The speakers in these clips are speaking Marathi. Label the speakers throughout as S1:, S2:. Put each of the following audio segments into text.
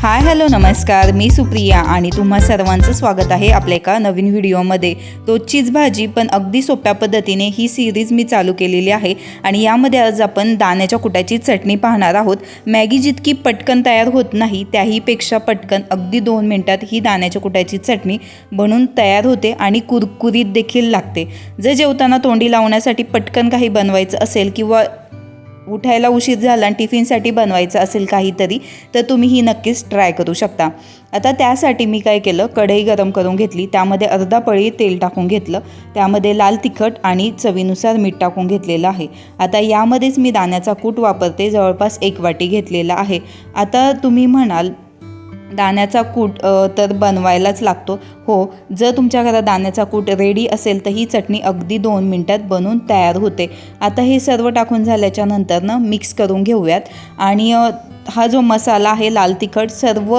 S1: हाय हॅलो नमस्कार. मी सुप्रिया आणि तुम्हा सर्वांचं स्वागत आहे आपल्या एका नवीन व्हिडिओमध्ये. रोजचीच भाजी पण अगदी सोप्या पद्धतीने ही सिरीज मी चालू केलेली आहे आणि यामध्ये आज आपण दाण्याच्या कुटाची चटणी पाहणार आहोत. मॅगी जितकी पटकन तयार होत नाही त्याहीपेक्षा पटकन अगदी दोन मिनटात ही दाण्याच्या कुटाची चटणी बनून तयार होते आणि कुरकुरीत देखील लागते. जर जेवताना तोंडी लावण्यासाठी पटकन काही बनवायचं असेल किंवा उठायला उशीर झाला आणि टिफिनसाठी बनवायचं असेल काहीतरी तर तुम्ही ही नक्कीच ट्राय करू शकता. आता त्यासाठी मी काय केलं कढई गरम करून घेतली त्यामध्ये अर्धा पळी तेल टाकून घेतलं त्यामध्ये लाल तिखट आणि चवीनुसार मीठ टाकून घेतलेलं आहे. आता यामध्येच मी दाण्याचा कूट वापरते जवळपास एक वाटी घेतलेला आहे. आता तुम्ही म्हणाल दाण्याचा कूट तर बनवायलाच लागतो. हो जर तुमच्या घरात दाण्याचा कूट रेडी असेल तर ही चटणी अगदी दोन मिनटात बनून तयार होते. आता हे सर्व टाकून झाल्याच्यानंतर ना मिक्स करून घेऊयात. आणि हा जो मसाला आहे लाल तिखट सर्व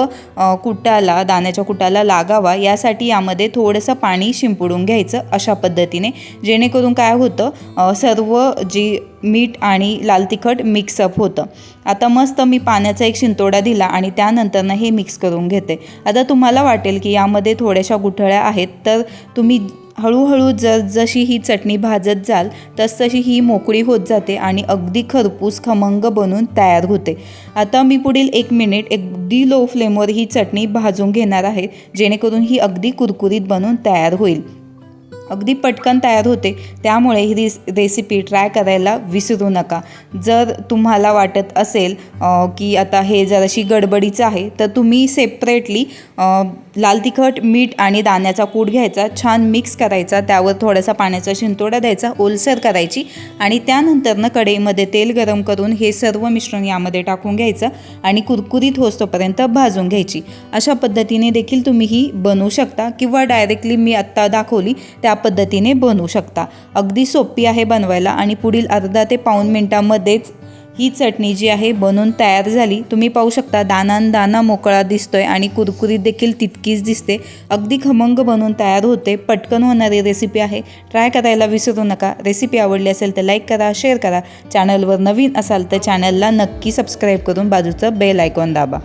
S1: कुटाला दाण्याच्या कुटाला लागावा यासाठी यामध्ये थोडंसं पाणी शिंपडून घ्यायचं अशा पद्धतीने. जेणेकरून काय होतं सर्व जी मीठ आणि लाल तिखट मिक्सअप होतं. आता मस्त मी पाण्याचा एक शिंतोडा दिला आणि त्यानंतरनं हे मिक्स करून घेते. आता तुम्हाला वाटेल की यामध्ये थोड्याशा गुठळ्या आहेत तर तुम्ही हळूहळू जर जशी ही चटणी भाजत जाल तसतशी ही मोकळी होत जाते आणि अगदी खरपूस खमंग बनून तयार होते. आता मी पुढील एक मिनिट अगदी लो फ्लेमवर ही चटणी भाजून घेणार आहे जेणेकरून ही अगदी कुरकुरीत बनून तयार होईल. अगदी पटकन तयार होते. त्यामुळे ही रेस रेसिपी ट्राय करायला विसरू नका. जर तुम्हाला वाटत असेल की आता हे जराशी गडबडीचं आहे तर तुम्ही सेपरेटली लाल तिखट मीठ आणि दाण्याचा कूट घ्यायचा छान मिक्स करायचा त्यावर थोडासा पाण्याचा शिंतोडा द्यायचा ओलसर करायची आणि त्यानंतरनं कढईमध्ये तेल गरम करून हे सर्व मिश्रण यामध्ये टाकून घ्यायचं आणि कुरकुरीत होस्तोपर्यंत भाजून घ्यायची. अशा पद्धतीने देखील तुम्ही ही बनवू शकता किंवा डायरेक्टली मी आत्ता दाखवली त्या पद्धतीने बनवू शकता. अगदी सोपी आहे बनवायला आणि पुढील अर्धा ते पाऊण मिनटामध्येच ही चटणी जी आहे बनवून तयार झाली. तुम्ही पाहू शकता दानान दाना मोकळा दिसतोय आणि कुरकुरीत देखील तितकीच दिसते. अगदी खमंग बनवून तयार होते. पटकन होणारी रेसिपी आहे. ट्राय करायला विसरू नका. रेसिपी आवडली असेल तर लाईक करा शेअर करा. चॅनलवर नवीन असाल तर चॅनलला नक्की सबस्क्राईब करून बाजूचं बेल आयकॉन दाबा.